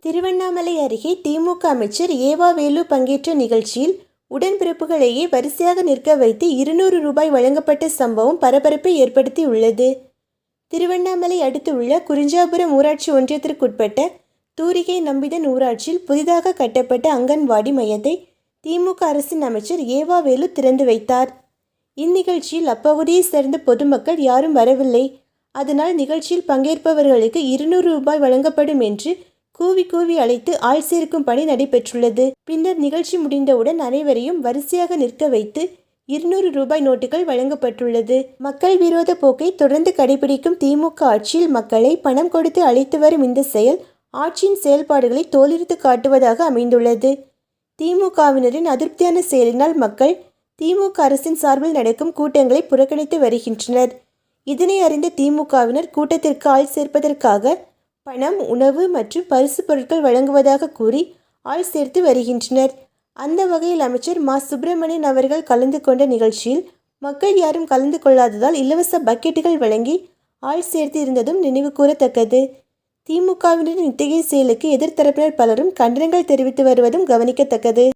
திருவண்ணாமலை அருகே திமுக அமைச்சர் ஏவா வேலு பங்கேற்ற நிகழ்ச்சியில் உடன்பிறப்புகளையே வரிசையாக நிற்க வைத்து இருநூறு ரூபாய் வழங்கப்பட்ட சம்பவம் பரபரப்பை ஏற்படுத்தியுள்ளது. திருவண்ணாமலை அடுத்துள்ள குறிஞ்சாபுரம் ஊராட்சி ஒன்றியத்திற்குட்பட்ட தூரிகை நம்பிதன் ஊராட்சியில் புதிதாக கட்டப்பட்ட அங்கன்வாடி மையத்தை திமுக அரசின் அமைச்சர் ஏவாவேலு திறந்து வைத்தார். இந்நிகழ்ச்சியில் அப்பகுதியை சேர்ந்த பொதுமக்கள் யாரும் வரவில்லை. அதனால் நிகழ்ச்சியில் பங்கேற்பவர்களுக்கு இருநூறு ரூபாய் வழங்கப்படும் என்று கூவி கூவி அழைத்து ஆள் சேர்க்கும் பணி நடைபெற்றுள்ளது. பின்னர் நிகழ்ச்சி முடிந்தவுடன் அனைவரையும் வரிசையாக நிற்க வைத்து இருநூறு ரூபாய் நோட்டுகள் வழங்கப்பட்டுள்ளது. மக்கள் விரோத போக்கை தொடர்ந்து கடைபிடிக்கும் திமுக ஆட்சியில் மக்களை பணம் கொடுத்து அழைத்து வரும் இந்த செயல் ஆட்சியின் செயல்பாடுகளை தோலிருத்து காட்டுவதாக அமைந்துள்ளது. திமுகவினரின் அதிருப்தியான செயலினால் மக்கள் திமுக அரசின் சார்பில் நடக்கும் கூட்டங்களை புறக்கணித்து வருகின்றனர். இதனை அறிந்த திமுகவினர் கூட்டத்திற்கு ஆள் சேர்ப்பதற்காக பணம் உணவு மற்றும் பரிசு பொருட்கள் வழங்குவதாக கூறி ஆள் சேர்த்து வருகின்றனர். அந்த வகையில் அமைச்சர் மா. சுப்பிரமணியன் அவர்கள் கலந்து கொண்ட நிகழ்ச்சியில் மக்கள் யாரும் கலந்து கொள்ளாததால் இலவச பக்கெட்டுகள் வழங்கி ஆள் சேர்த்து இருந்ததும் நினைவு கூறத்தக்கது. திமுகவினரின் இத்தகைய செயலுக்கு எதிர்த்தரப்பினர் பலரும் கண்டனங்கள் தெரிவித்து வருவதும் கவனிக்கத்தக்கது.